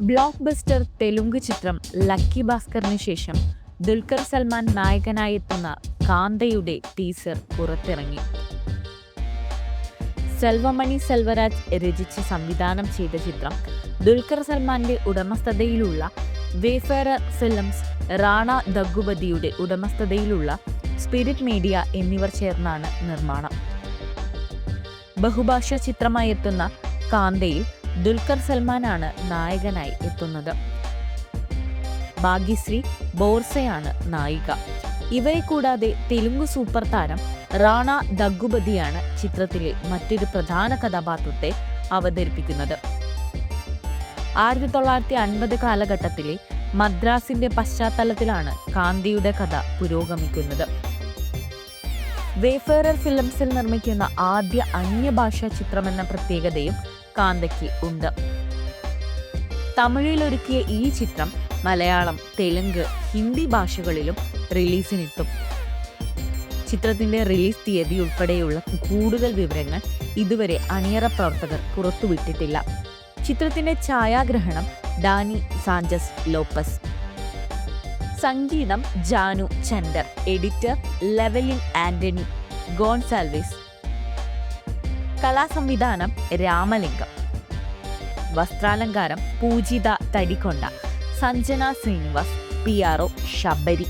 Block buster Telugu ചിത്രം lucky ഭാസ്കറിന് ശേഷം ദുൽഖർ സൽമാൻ നായകനായി എത്തുന്ന കാന്തയുടെ ടീസർ പുറത്തിറങ്ങി. സെൽവമണി സെൽവരാജ് രചിച്ച് സംവിധാനം ചെയ്ത ചിത്രം ദുൽഖർ സൽമാന്റെ ഉടമസ്ഥതയിലുള്ള വേഫേറർ ഫിലിംസ് റാണ ദഗുപതിയുടെ ഉടമസ്ഥതയിലുള്ള സ്പിരിറ്റ് മീഡിയ എന്നിവർ ചേർന്നാണ് നിർമ്മാണം. ബഹുഭാഷ ചിത്രമായി എത്തുന്ന കാന്തയിൽ ദുൽഖർ സൽമാനാണ് നായകനായി എത്തുന്നത്. ഭാഗ്യശ്രീ ബോർസയാണ് നായിക. ഇവരെ കൂടാതെ തെലുങ്ക് സൂപ്പർ താരം റാണ ദഗുപതിയാണ് ചിത്രത്തിലെ മറ്റൊരു പ്രധാന കഥാപാത്രത്തെ അവതരിപ്പിക്കുന്നത്. ആയിരത്തി തൊള്ളായിരത്തി അൻപത് കാലഘട്ടത്തിലെ മദ്രാസിന്റെ പശ്ചാത്തലത്തിലാണ് കാന്തിയുടെ കഥ പുരോഗമിക്കുന്നത്. വേഫേറർ ഫിലിംസിൽ നിർമ്മിക്കുന്ന ആദ്യ അന്യഭാഷാ ചിത്രമെന്ന പ്രത്യേകതയും കാന്തയ്ക്ക് ഉണ്ട്. തമിഴിൽ ഒരുക്കിയ ഈ ചിത്രം മലയാളം തെലുങ്ക് ഹിന്ദി ഭാഷകളിലും റിലീസിനെത്തും ചിത്രത്തിന്റെ റിലീസ് തീയതി ഉൾപ്പെടെയുള്ള കൂടുതൽ വിവരങ്ങൾ ഇതുവരെ അണിയറ പ്രവർത്തകർ പുറത്തുവിട്ടിട്ടില്ല. ചിത്രത്തിന്റെ ഛായാഗ്രഹണം ഡാനി സാഞ്ചസ് ലോപ്പസ്. സംഗീതം ജാനു ചന്ദർ. Editor Lavalin Antony. ഗോൺസാൽവിസ് കലാസംവിധാനം Ramalingam. വസ്ത്രാലങ്കാരം Poojitha Tadikonda Sanjana Srinivas P R O Sabari.